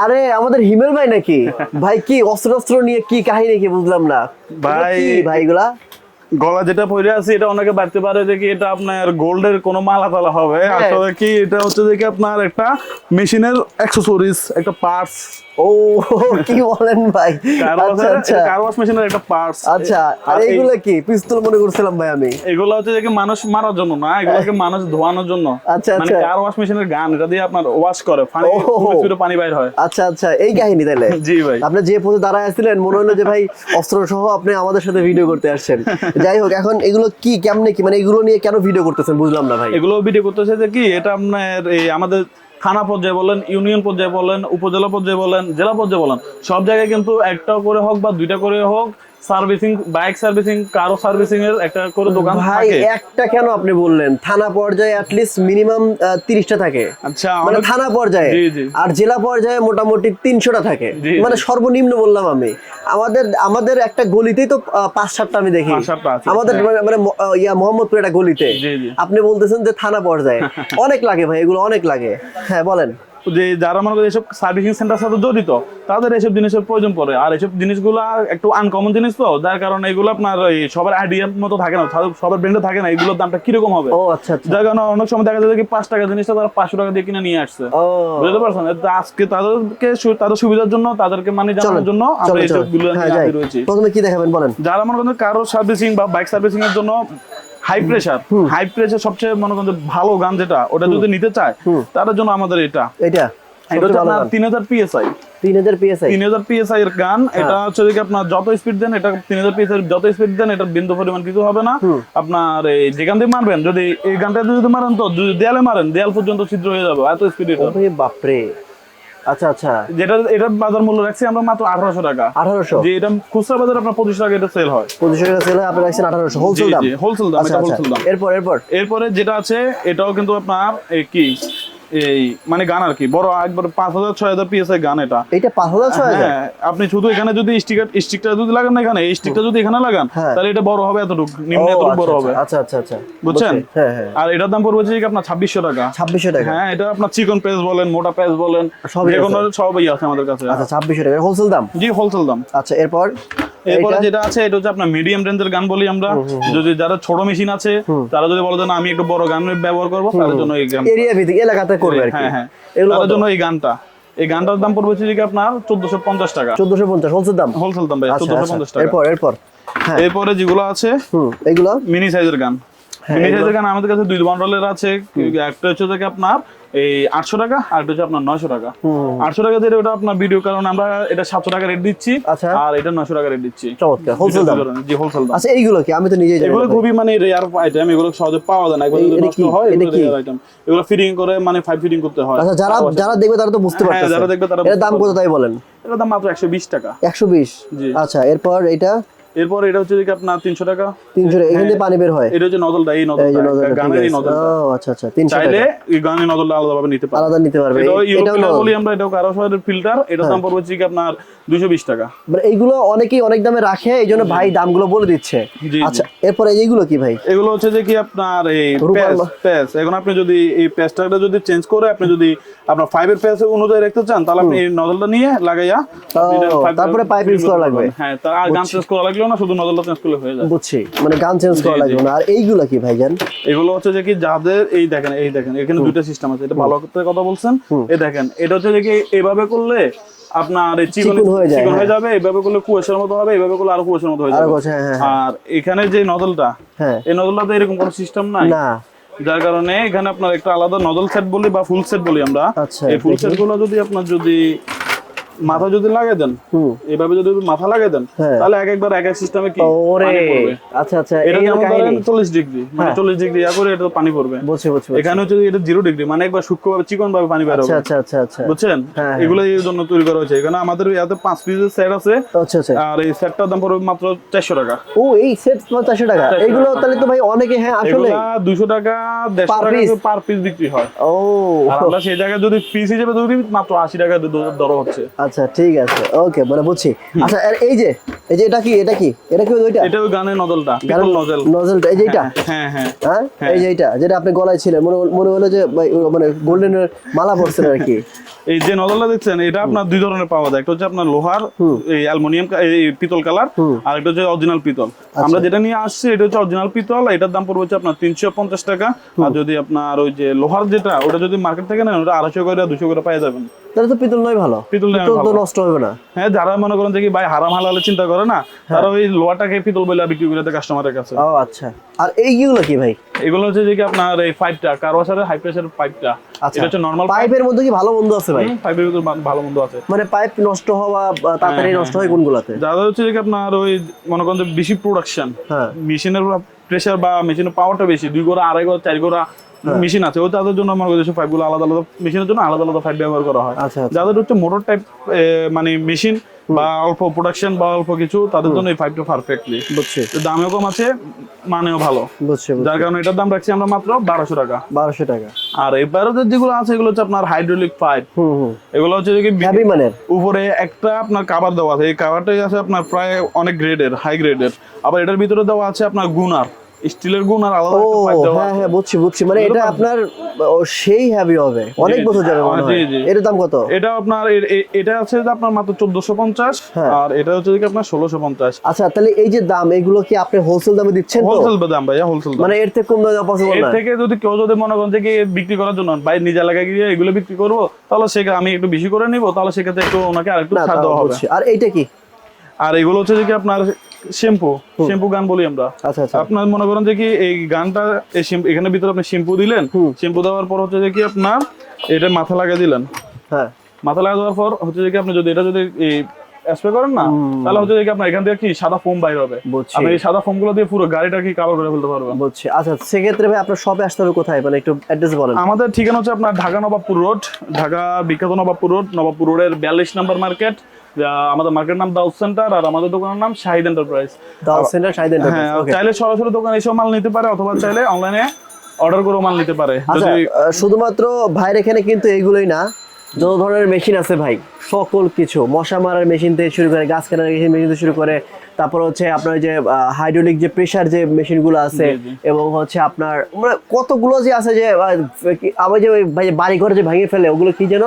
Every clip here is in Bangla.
আরে আমাদের হিমেল ভাই নাকি? ভাই কি অস্ত্র অস্ত্র নিয়ে কি কাহিনী কি বুঝলাম না? ভাই- ভাইগুলা গলা যেটা পরে আছে এটা অনেকে ভাবতে পারে যে কি এটা আপনার গোল্ডের কোনো মালা তালা হবে। হ্যাঁ। আসলে কি এটা হচ্ছে যে কি আপনার একটা মেশিনের অ্যাক্সেসরিজ একটা পার্টস ও কি বলেন ভাই? আচ্ছা আচ্ছা। কার ওয়াশ মেশিনের একটা পার্টস আচ্ছা আর এইগুলা কি? পিস্তল মনে করছিলাম ভাই আমি। এগুলো হচ্ছে যে মানুষ মারার জন্য না এগুলোকে মানুষ ধোয়ানোর জন্য। আচ্ছা, মানে আচ্ছা। কার ওয়াশ মেশিনের গান এটা দিয়ে আপনার ওয়াশ করে পানি ও। পানি বাইর হয়। আচ্ছা আচ্ছা এই কাহিনী তাহলে জি ভাই। আপনি যে পথে দাঁড়ায় আসছিলেন মনে হলো যে ভাই অস্ত্র সহ আপনি আমাদের সাথে ভিডিও করতে আসছেন। যাই হোক, এখন এগুলো কি, কেমনে কি? মানে এগুলো নিয়ে কেন ভিডিও করতেছেন? বুঝলাম না ভাই। এগুলো ভিডিও করতেছে যে কি, এটা আপনার এই আমাদের থানা পর্যায়ে বলেন, ইউনিয়ন পর্যায়ে বলেন, উপজেলা পর্যায়ে বলেন, জেলা পর্যায়ে বলেন, সব জায়গায় কিন্তু একটা করে হোক বা দুইটা করে হোক সার্ভিসিং বাইক সার্ভিসিং কারও সার্ভিসিং এর একটা করে দোকান ভাই একটা কেন আপনি বললেন? থানা পর্যায়ে মিনিমাম তিরিশটা থাকে। আচ্ছা মানে থানা পর্যায়ে। আর জেলা পর্যায়ে মোটামুটি তিনশোটা থাকে। মানে সর্বনিম্ন বললাম আমি। আমাদের আমাদের একটা গলিতেই তো পাঁচ সাতটা আমি দেখি। আছে, আমাদের। মানে- মানে ইয়া মোহাম্মদপুর একটা গলিতে। আপনি বলতেছেন যে থানা পর্যায়ে। অনেক লাগে ভাই এগুলো অনেক লাগে। হ্যাঁ বলেন। যে যারা মনে করে এসব সার্ভিসিং সেন্টার সাথে জড়িত তাদের এসব জিনিসের প্রয়োজন পড়ে। আর এসব জিনিসগুলো একটু আনকমন জিনিস তো যার কারণে এগুলো আপনার সবার আইডিয়ার মতো থাকে না সব- সবার ব্র্যান্ডে থাকে না এগুলোর দামটা কীরকম হবে? ও আচ্ছা আচ্ছা। যার কারণে অনেক সময় দেখা যায় কি পাঁচ টাকা জিনিসটা তারা পাঁচশো টাকা দিয়ে কিনে নিয়ে আসছে। বুঝতে পারছেন? আজকে তাদেরকে তাদের সুবিধার জন্য তাদেরকে মানে জানার জন্য আমরা এইসবগুলো হ্যাঁ প্রথমে কি দেখাবেন বলেন? যারা মনে করেন কারও সার্ভিসিং বা বাইক সার্ভিসিং এর জন্য হাই প্রেসার হাই প্রেসার সবচেয়ে মনে করেন ভালো গান যেটা ওটা যদি নিতে চায় তাদের জন্য আমাদের এটা। এটা তিন হাজার পিএসআই তিন হাজার পিএসআই তিন হাজার পিএসআই এর গান হ্যাঁ। এটা হচ্ছে যে আপনার যত স্পিড দেন এটা তিন হাজার পিএসআই যত স্পিড দেন এটা বিন্দু পরিমাণ কিছু হবে না। আপনার এই যেখান দিয়ে মারবেন যদি এই গানটা যদি মারেন তো যদি দেয়ালে মারেন দেয়াল পর্যন্ত ছিদ্র হয়ে যাবে এত স্পিড এটা। বাপরে। আচ্ছা আচ্ছা। যেটা এটার বাজার মূল্য রাখছি আমরা মাত্র আঠারোশো টাকা। আঠারোশো? যে এটা খুচরা বাজারে আপনার পঁচিশ টাকা এটা সেল হয়। পঁচিশশো টাকা সেল হয় আপনি রাখছেন আঠারোশো। হোলসেল দাম? হোলসেল দাম আচ্ছা এটা আচ্ছা হোলসেল দাম। এরপর এরপর? এরপরে যেটা আছে এটাও কিন্তু আপনার কি? এই মানে গান আর কি। বড় একবার পাঁচ হাজার ছয় হাজার পিএসআই গান এটা। এইটা পাঁচ হাজার ছয় হাজার? হ্যাঁ আপনি শুধু এখানে যদি স্টিকার স্টিকটা যদি লাগান না এখানে এই স্টিকটা যদি এখানে লাগান হ্যাঁ। তাহলে এটা বড় হবে এতটুকু নিম্ন এতটুকু আচ্ছা, বড় হবে। আচ্ছা আচ্ছা আচ্ছা বুঝছেন? হ্যাঁ হ্যাঁ। আর এটার দাম পড়বে কি আপনার ছাব্বিশশো টাকা। ছাব্বিশশো টাকা। হ্যাঁ এটা আপনার চিকন পেজ বলেন মোটা পেজ বলেন সবই যে কোনো। সবই আছে আমাদের কাছে। আচ্ছা ছাব্বিশশো টাকা। হোলসেল দাম? জি হোলসেল দাম। আচ্ছা এরপর? এরপরে যেটা আছে এটা হচ্ছে আপনার মিডিয়াম রেঞ্জের গান বলি আমরা। যদি যারা ছোট মেশিন আছে তারা যদি বলে যে না আমি একটু বড় গান ব্যবহার করব তাদের জন্য এই গান এরিয়া ভিত্তিক এলাকাতে করবে আর কি। হ্যাঁ হ্যাঁ। এগুলো তাদের জন্য এই গানটা। এই গানটার দাম পড়বে হচ্ছে আপনার চোদ্দশো পঞ্চাশ টাকা। চোদ্দশো পঞ্চাশ হোলসেল দাম? হোলসেল দাম ভাই আচ্ছা চোদ্দশো আচ্ছা পঞ্চাশ টাকা। এরপর এরপর। হ্যাঁ। এরপরে যেগুলো আছে এগুলো? মিনি সাইজের গান। হ্যাঁ, গান আমাদের কাছে দুই বান্ডলের আছে। একটা হচ্ছে যে আপনার এই আটশো টাকা আর একটা হচ্ছে আপনার নয়শো টাকা। আটশো টাকা ওটা আপনার ভিডিও কারণ আমরা এটা সাতশো টাকা রেট দিচ্ছি আচ্ছা। আর এটা নয়শো টাকা রেট দিচ্ছি। চমৎকার হোলসেল দাম। জি হোলসেল দাম। আচ্ছা এইগুলো কি? আমি তো জানি এগুলো খুবই মানে রেয়ার আইটেম এগুলো সহজে পাওয়া যায় না। এগুলো নষ্ট হয় এগুলো রেয়ার আইটেম এগুলো ফিটিং করে মানে ফাইভ ফিটিং করতে হয়। আচ্ছা যারা যারা দেখবে তারা তো বুঝতে হ্যাঁ, পারতেছে। যারা দেখবে তারা এর দাম কত তাই বলেন? এটার দাম মাত্র একশো বিশ টাকা। একশো বিশ? জি। আচ্ছা এরপর এটা এরপর এটা হচ্ছে আপনার তিনশো টাকা? তিনশো এখান থেকে পানি বের হয়? এটা হচ্ছে নজলটা এই নজলটা গানের এই। নজলটা। ও আচ্ছা আচ্ছা তিনশো চাইলে এই গানের নজলটা আলাদাভাবে নিতে পারে আলাদা নিতে পারবে নজল। বলি আমরা এটাও কারও ফিল্টার এটার দাম পড়বে হচ্ছে আপনার দুশো বিশ টাকা। মানে এইগুলো অনেকেই অনেক দামে রাখে এই জন্য ভাই দামগুলো বলে দিচ্ছে। আচ্ছা এরপর এইগুলো কি ভাই? এগুলো হচ্ছে যে কি আপনার এই রূপার প্যাচ এখন আপনি যদি এই প্যাচটা যদি চেঞ্জ করে আপনি যদি আপনার ফাইভের প্যাচ অনুযায়ী রাখতে চান তাহলে আপনি এই নজলটা নিয়ে লাগাইয়া এটা তারপরে pipe use করতে করা লাগবে। হ্যাঁ তার আর গান চেঞ্জ করা লাগলেও না শুধু নজলটা চেঞ্জ করলে হয়ে যায়। বুঝছি। মানে গান চেঞ্জ করা লাগবে না। আর এইগুলো কি ভাইজান এগুলো হচ্ছে যে কি যাদের এই দেখেন এই দেখেন এখানে দুইটা সিস্টেম আছে। এটা ভালো করে কথা বলছেন এই দেখেন এটা হচ্ছে যে কি এইভাবে করলে আপনার চিকন চিকন হয়ে হয়ে। যাবে এইভাবে করলে কুয়াশার মতো হবে এইভাবে করলে আরও কুয়াশার মতো হয়ে যাবে। হ্যাঁ হ্যাঁ। আর এখানে যে নজলটা হ্যাঁ। এই নজলটাতে এরকম কোনো সিস্টেম নাই। না। যার কারণে এখানে আপনার একটা আলাদা নজল সেট বলি বা ফুল সেট বলি আমরা। আচ্ছা, এই ফুল সেটগুলো যদি আপনার যদি মাথা যদি লাগিয়ে দেন হুম। এইভাবে যদি মাথা লাগিয়ে দেন হ্যাঁ। তাহলে এক একবার এক এক সিস্টেমে কি ওরে আচ্ছা আচ্ছা এটা যেমন ধরেন চল্লিশ ডিগ্রি মানে হ্যাঁ। চল্লিশ ডিগ্রি ইয়া করে এটা পানি পড়বে। বুঝছি বুঝছি। এখানে হচ্ছে এটা জিরো ডিগ্রি মানে একবার সূক্ষ্ম ভাবে চিকন ভাবে পানি বের আচ্ছা হবে। আচ্ছা আচ্ছা আচ্ছা। বুঝছেন? হ্যাঁ, হ্যাঁ। এগুলো এই জন্য তৈরি করা হয়েছে। এখানে আমাদের ইয়াতে পাঁচ পিসের সেট আছে। আচ্ছা আচ্ছা। আর এই সেটটার দাম পড়বে মাত্র চারশো টাকা। ও এই সেট মাত্র চারশো টাকা? এগুলো তাহলে তো ভাই অনেকে হ্যাঁ আসলে এগুলা দুশো টাকা দেড়শো Per টাকা piece? পার পিস বিক্রি হয়। ও। আর আমরা সেই জায়গায় যদি পিস হিসেবে ধরি মাত্র আশি টাকা দ- দর হচ্ছে। আচ্ছা ঠিক আছে। ওকে মানে বুঝছি। আচ্ছা আর এই যে এই যে এটা কি এটা কি? এটা কি ওইটা? এটা ওই গানের নজলটা পিতল নজল নজলটা এই যে এটা? হ্যাঁ হ্যাঁ হ্যাঁ। এই যে এটা যেটা আপনি গলায় ছিলেন মনে মনে হলো যে মানে গোল্ডেনের মালা পরছেন আর কি। এই যে নজলটা দেখছেন এটা আপনার দুই ধরনের পাওয়া যায়। একটা হচ্ছে আপনার লোহার এই অ্যালুমিনিয়াম এই পিতল কালার আর একটা হচ্ছে অরিজিনাল পিতল। আচ্ছা। আমরা যেটা নিয়ে আসছি এটা হচ্ছে অরিজিনাল পিতল এটার দাম পড়বে হচ্ছে আপনার তিনশো পঞ্চাশ টাকা। আর যদি আপনার ওই যে লোহার যেটা ওটা যদি মার্কেট থেকে নেন ওটা আড়াইশো করে দুশো করে পেয়ে যাবেন তাহলে তো পিতল নয় ভালো। পিতল পিতল তো নষ্ট হবে না। হ্যাঁ যারা মনে করেন যে কি ভাই হারাম হালালে চিন্তা করে না হ্যাঁ। তারা ওই পিতল বলে বিক্রি করে দেয় কাস্টমারের কাছে। ও আচ্ছা। আর এইগুলো কি ভাই? এগুলো হচ্ছে যে কি আপনার এই কারওয়াসারের হাই প্রেসার পাইপটা এটা হচ্ছে নর্মাল পাইপের মধ্যে কি ভালো মন্দ আছে ভাই? ভিতর ভা- ভালো মন্দ আছে। মানে পাইপ নষ্ট হওয়া তাড়াতাড়ি হ্যাঁ, নষ্ট হয় কোনগুলাতে? যাদের হচ্ছে যে কি আপনার ওই মনে করেন যে বেশি প্রোডাকশন হ্যাঁ। মেশিনের প্রেসার বা মেশিনের পাওয়ারটা বেশি দুই গোড়া আড়াই গোড়া চার গোড়া হ্যাঁ। মেশিন আছে। ওই তাদের জন্য আমার কাছে ফাইভগুলো আলাদা আলাদা মেশিনের জন্য আলাদা আলাদা ফাইভ ব্যবহার করা হয়। আচ্ছা আচ্ছা। যাদের হচ্ছে মোটর টাইপ মানে মেশিন বা অল্প প্রোডাকশন বা অল্প কিছু তাদের জন্য এই ফাইভটা পারফেক্টলি বুঝছি। দামেও কম আছে মানেও ভালো। বুঝছি যার কারণে এটার দাম রাখছি আমরা মাত্র বারোশো টাকা। বারোশো টাকা। আর এবারে যেগুলো আছে এগুলো হচ্ছে আপনার হাইড্রোলিক পাইপ হুম হুম। এগুলো হচ্ছে যে বি- মানের? উপরে একটা আপনার কাভার দেওয়া আছে। এই কাভারটাই আছে আপনার প্রায় অনেক গ্রেডের হাই গ্রেডের আবার এটার ভিতরে দেওয়া আছে আপনার গুনার। স্টিলের গুনার আলাদা একটা দেওয়া হ্যাঁ হ্যাঁ বুঝছি বুঝছি। মানে এটা আপনার সেই হ্যাভি হবে। অনেক বছর যাবে জি, মনে হয়। এটার দাম কত? এটা আপনার এটা আছে যে আপনার মাত্র চোদ্দশো পঞ্চাশ হ্যাঁ। আর এটা হচ্ছে যে আপনার ষোলোশো পঞ্চাশ। আচ্ছা তাহলে এই যে দাম এগুলো কি আপনি হোলসেল দামে দিচ্ছেন হোলসেল দাম ভাইয়া হোলসেল মানে এর থেকে কম দামে পসিবল এর থেকে যদি কেউ যদি মনে করেন যে কি বিক্রি করার জন্য ভাই নিজে এলাকায় গিয়ে এগুলো বিক্রি করব তাহলে সেটা আমি একটু বেশি করে নিবো তাহলে সেক্ষেত্রে একটু ওনাকে আরেকটু ছাড় দেওয়া হবে। আর এইটা কি? আর এগুলো হচ্ছে যে কি আপনার শ্যাম্পু শ্যাম্পু গান বলি আমরা। আচ্ছা আচ্ছা। আপনার মনে করেন যে কি এই গানটা এই এখানে ভিতরে আপনি শ্যাম্পু দিলেন শ্যাম্পু দেওয়ার পর হচ্ছে যে কি আপনার এটা মাথা লাগিয়ে দিলেন। হ্যাঁ। মাথা লাগা দেওয়ার পর হচ্ছে যে কি আপনি যদি এটা যদি স্প্রে করেন না তাহলে হচ্ছে যে আপনার এখান থেকে কি সাদা ফোম বাইর হবে। আপনি এই সাদা ফোমগুলো দিয়ে পুরো গাড়িটা কি কাভার করে ফেলতে পারবেন। বুঝছি। আচ্ছা সেক্ষেত্রে ভাই আপনার শপে আসতে হবে কোথায়? মানে একটু অ্যাড্রেস বলেন। আমাদের ঠিকানা হচ্ছে আপনার ঢাকা নবাবপুর রোড ঢাকা বিখ্যাত নবাবপুর রোড নবাবপুর রোডের বিয়াল্লিশ নম্বর মার্কেট আমাদের মার্কেট নাম দাউদ সেন্টার আর আমাদের দোকানের নাম শাহিদ এন্টারপ্রাইজ দাও সেন্টার সাইড হ্যাঁ ওকে চাইলে সরাসরি দোকানে এসেও মাল নিতে পারে অথবা চাইলে অনলাইনে অর্ডার করেও মাল নিতে পারে। আচ্ছা যদি শুধুমাত্র ভাইয়ের এখানে কিন্তু এইগুলোই না যত ধরনের মেশিন আছে ভাই সকল কিছু মশা মারার মেশিন থেকে শুরু করে গাছ কাটার মেশিন থেকে শুরু করে তারপর হচ্ছে আপনার যে হাইড্রোলিক যে প্রেসার যে মেশিনগুলো আছে। এবং হচ্ছে আপনার মানে কতগুলো যে আছে যে আবার যে ভাই বাড়ি ঘরে যে ভেঙে ফেলে ওগুলো কি যেন?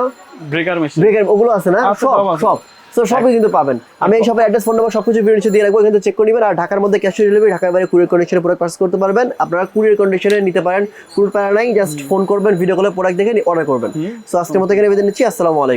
ব্রেকার মেশিন ব্রেকার ওগুলো আছে না? সব সব। তো সবই কিন্তু পাবেন। আমি এই সব অ্যাড্রেস ফোন নাম্বার সবকিছু ভিডিও দিয়ে রাখব কিন্তু চেক করে নেবেন। আর ঢাকার মধ্যে ক্যাশ ডেলিভারি ঢাকার বাইরে কুরিয়ার কন্ডিশনে প্রোডাক্ট পার্স করতে পারবেন। আপনারা কুরিয়ার কন্ডিশনে নিতে পারেন। কুরিয়ার পারা নাই জাস্ট ফোন করবেন ভিডিও কলে প্রোডাক্ট দেখে অর্ডার করবেন। সো আজকের মতো এখানে বেঁধে নিচ্ছি। আসসালামু আলাইকুম।